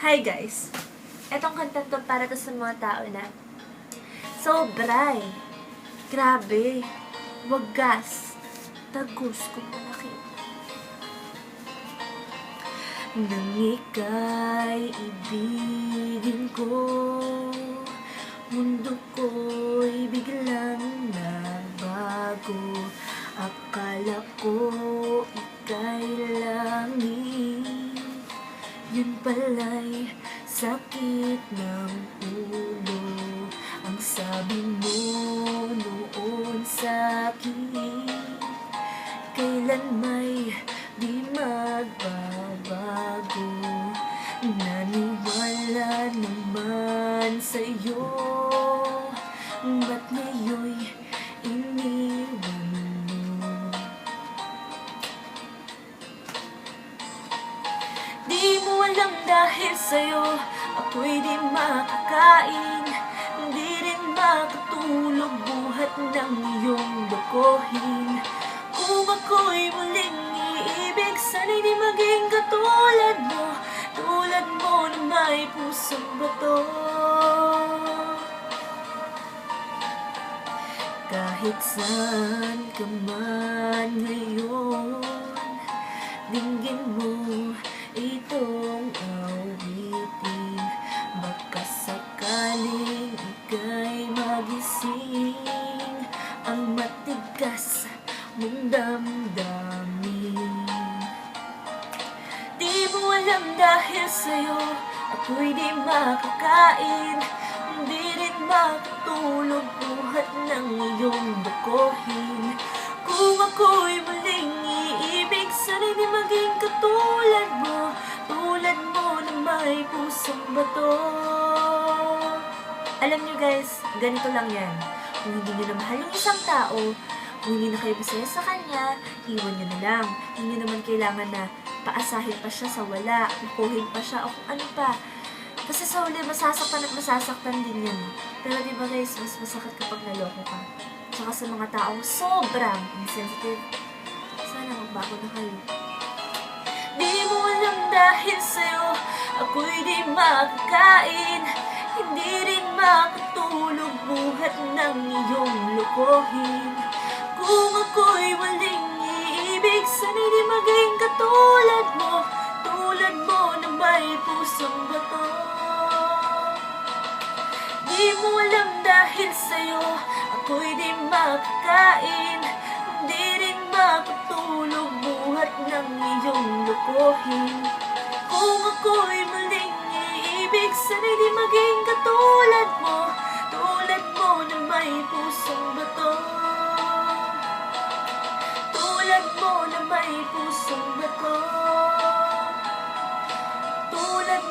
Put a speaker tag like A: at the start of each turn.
A: Hi guys! Etong kanta to para to sa mga tao na sobray, grabe, wagas, tagus kung malaki. Nang ika'y ibigin ko, mundo ko'y biglang yun pala'y sakit ng ulo. Ang sabi mo noon sa'kin, kailan may di magbabago. Naniwala naman sa'yo, ba't ngayon'y sa'yo Ako'y di makakain. Di rin makatulog buhat ng iyong lokohin Kung ako'y muling iibig Sana'y di maging katulad mo. Tulad mo na may pusong bato. Kahit saan ka man ngayon sakaling ika'y magising. Ang matigas mong damdamin Di mo alam dahil sa'yo Ako'y di makakain. Di rin makatulog buhat ng iyong dukohin Kung ako'y muling iibig di maging katulad mo. Tulad mo na may pusong bato Alam niyo guys, ganito lang yan Kung hindi niyo na mahal yung isang tao Kung hindi na kayo masaya sa kanya Iwan niyo na lang Hindi naman kailangan na paasahin pa siya sa wala Lukuhin pa siya o kung ano pa kasi sa huli, masasaktan at masasaktan din yan. Pero di ba guys, mas masakit kapag naloko ka. Tsaka sa mga taong sobrang insensitive. Sana magbago na kayo. Di mo alam dahil sa'yo, ako'y di makakain. Hindi rin makatulog buhat ng iyong lokohin. Kung ako'y waling iibig, sana'y di maging katulad mo. Tulad mo na may pusong bato. Di mo alam dahil sa'yo Ako'y di makakain Di rin makatulog buhat ng iyong lukuhin Kung ako'y muling iibig Sana'y di maging Tulad mo na may pusong bato Tulad